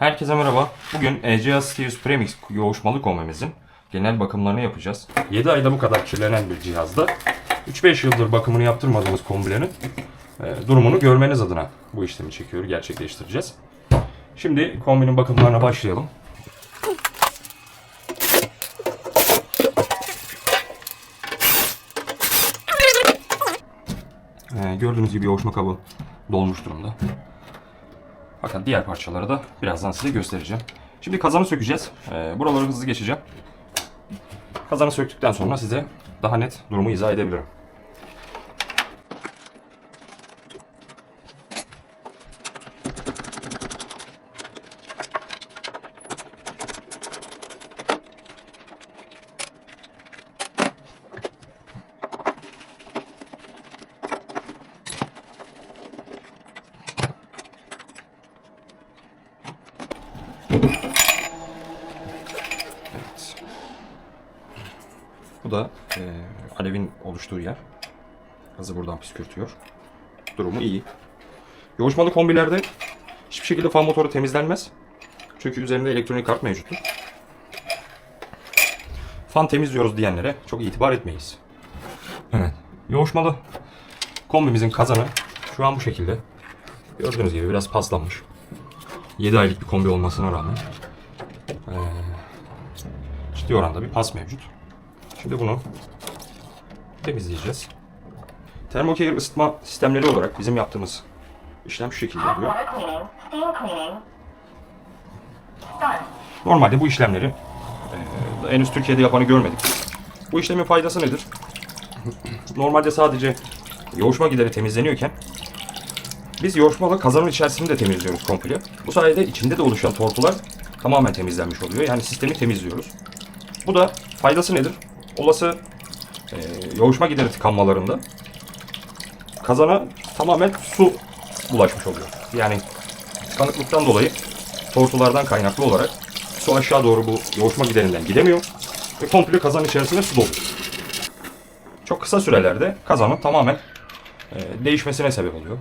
Herkese merhaba. Bugün ECA Steels Premix yoğuşmalı kombimizin genel bakımlarını yapacağız. 7 ayda bu kadar kirlenen bir cihazda 3-5 yıldır bakımını yaptırmadığımız kombilerin e, durumunu görmeniz adına bu işlemi çekiyor, gerçekleştireceğiz. Şimdi kombinin bakımlarına başlayalım. E, gördüğünüz gibi yoğuşma kabı dolmuş durumda. Fakat diğer parçaları da birazdan size göstereceğim. Şimdi kazanı sökeceğiz. Ee, buraları hızlı geçeceğim. Kazanı söktükten sonra size daha net durumu izah edebilirim. Evet. Bu da e, alevin oluştuğu yer. Gazı buradan püskürtüyor. Durumu iyi. Yoğuşmalı kombilerde hiçbir şekilde fan motoru temizlenmez. Çünkü üzerinde elektronik kart mevcuttur. Fan temizliyoruz diyenlere çok itibar etmeyiz. Evet. Yoğuşmalı kombimizin kazanı şu an bu şekilde. Gördüğünüz gibi biraz paslanmış. 7 aylık bir kombi olmasına rağmen ciddi oranda bir pas mevcut. Şimdi bunu temizleyeceğiz. Thermocare ısıtma sistemleri olarak bizim yaptığımız işlem şu şekilde oluyor. Normalde bu işlemleri e, henüz Türkiye'de yapanı görmedik. Bu işlemin faydası nedir? Normalde sadece yoğuşma gideri temizleniyorken biz yoğuşmalı kazanın içerisini de temizliyoruz komple. Bu sayede içinde de oluşan tortular tamamen temizlenmiş oluyor. Yani sistemi temizliyoruz. Bu da faydası nedir? Olası e, yoğuşma gideri tıkanmalarında kazana tamamen su bulaşmış oluyor. Yani tıkanıklıktan dolayı tortulardan kaynaklı olarak su aşağı doğru bu yoğuşma giderinden gidemiyor ve komple kazan içerisinde su doluyor. Çok kısa sürelerde kazanın tamamen e, değişmesine sebep oluyor.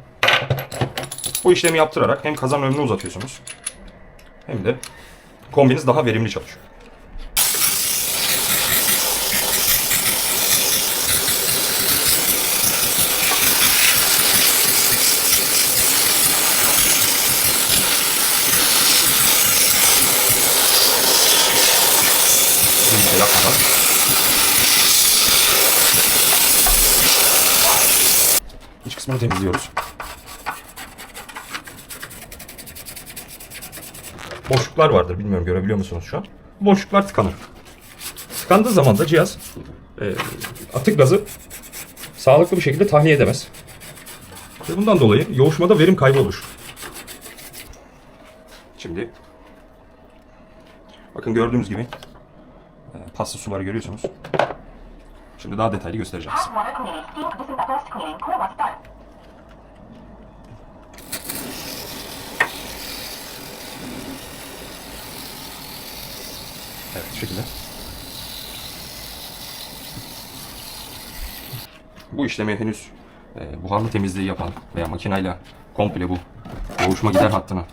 Bu işlemi yaptırarak hem kazan ömrünü uzatıyorsunuz hem de kombiniz daha verimli çalışıyor. İç kısmını temizliyoruz. Boşluklar vardır. Bilmiyorum görebiliyor musunuz şu an? Bu boşluklar tıkanır. Tıkandığı zaman da cihaz e, atık gazı sağlıklı bir şekilde tahliye edemez. Ve bundan dolayı yoğuşmada verim kaybı olur. Şimdi bakın gördüğünüz gibi e, paslı suları görüyorsunuz. Şimdi daha detaylı göstereceğim Evet şekilde. Bu işlemi henüz e, buharlı temizliği yapan veya makinayla komple bu boğuşma gider hattını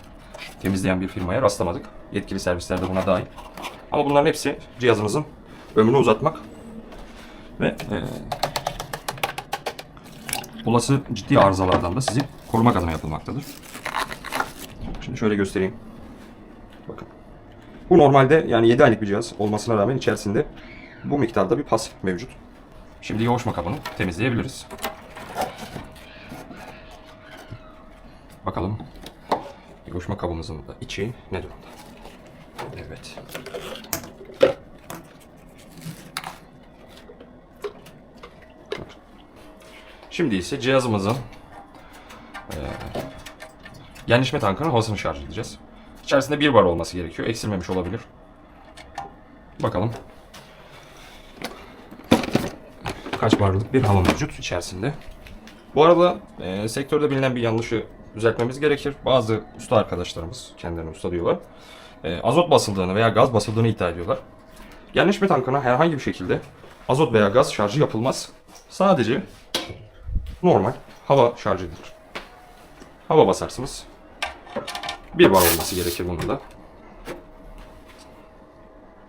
temizleyen bir firmaya rastlamadık. Yetkili servisler de buna dahil. Ama bunların hepsi cihazımızın ömrünü uzatmak ve e, olası ciddi arızalardan da sizi korumak adına yapılmaktadır. Şimdi şöyle göstereyim. Bu normalde yani 7 aylık bir cihaz olmasına rağmen içerisinde bu miktarda bir pas mevcut. Şimdi yoğuşma kabını temizleyebiliriz. Bakalım yoğuşma kabımızın da içi ne durumda? Evet. Şimdi ise cihazımızın eee genleşme tankının havasını şarj edeceğiz. İçerisinde bir bar olması gerekiyor. Eksilmemiş olabilir. Bakalım. Kaç barlık bir hava mevcut içerisinde. Bu arada e, sektörde bilinen bir yanlışı düzeltmemiz gerekir. Bazı usta arkadaşlarımız, kendilerini usta diyorlar. e, azot basıldığını veya gaz basıldığını iddia ediyorlar. Genleşme tankına herhangi bir şekilde azot veya gaz şarjı yapılmaz. Sadece normal hava şarjı edilir. Hava basarsınız. Bir bar olması gerekir bunun da.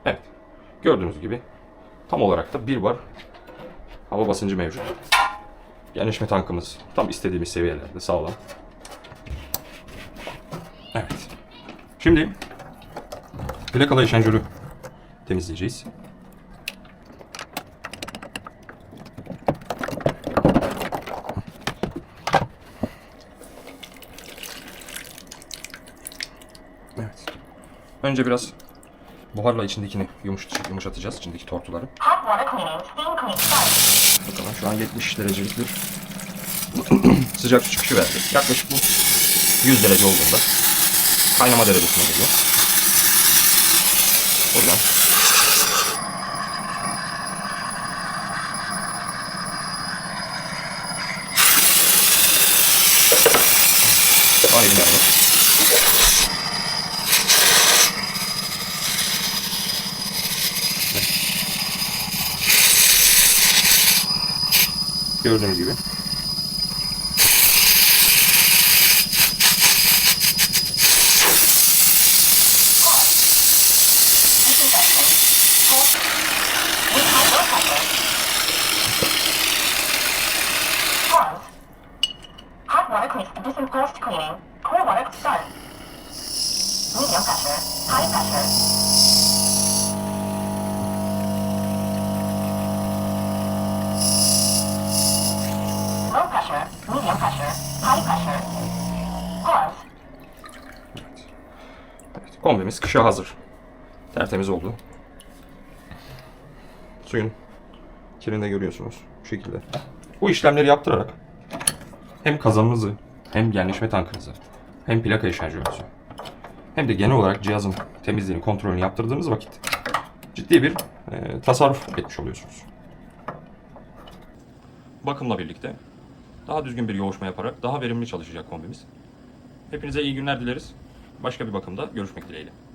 Evet. Gördüğünüz gibi tam olarak da bir bar hava basıncı mevcut. Genişme tankımız tam istediğimiz seviyelerde sağlam. Evet. Şimdi plakalı eşanjörü temizleyeceğiz. Evet. Önce biraz buharla içindekini yumuşat yumuşatacağız. içindeki tortuları. Bakalım şu an 70 derecelik bir sıcak su çıkışı verdi. Yaklaşık bu 100 derece olduğunda kaynama derecesine geliyor. Buradan Aynen তেল ঢেলে দিবেন Cold water cleaning. Cold water sun. Medium pressure. High pressure. Evet, kombimiz kışa hazır. Tertemiz oldu. Suyun kirini de görüyorsunuz bu şekilde. Bu işlemleri yaptırarak hem kazanınızı hem genleşme tankınızı hem plaka eşanjörünüzü hem de genel olarak cihazın temizliğini kontrolünü yaptırdığınız vakit ciddi bir e, tasarruf etmiş oluyorsunuz. Bakımla birlikte daha düzgün bir yoğuşma yaparak daha verimli çalışacak kombimiz. Hepinize iyi günler dileriz. Başka bir bakımda görüşmek dileğiyle.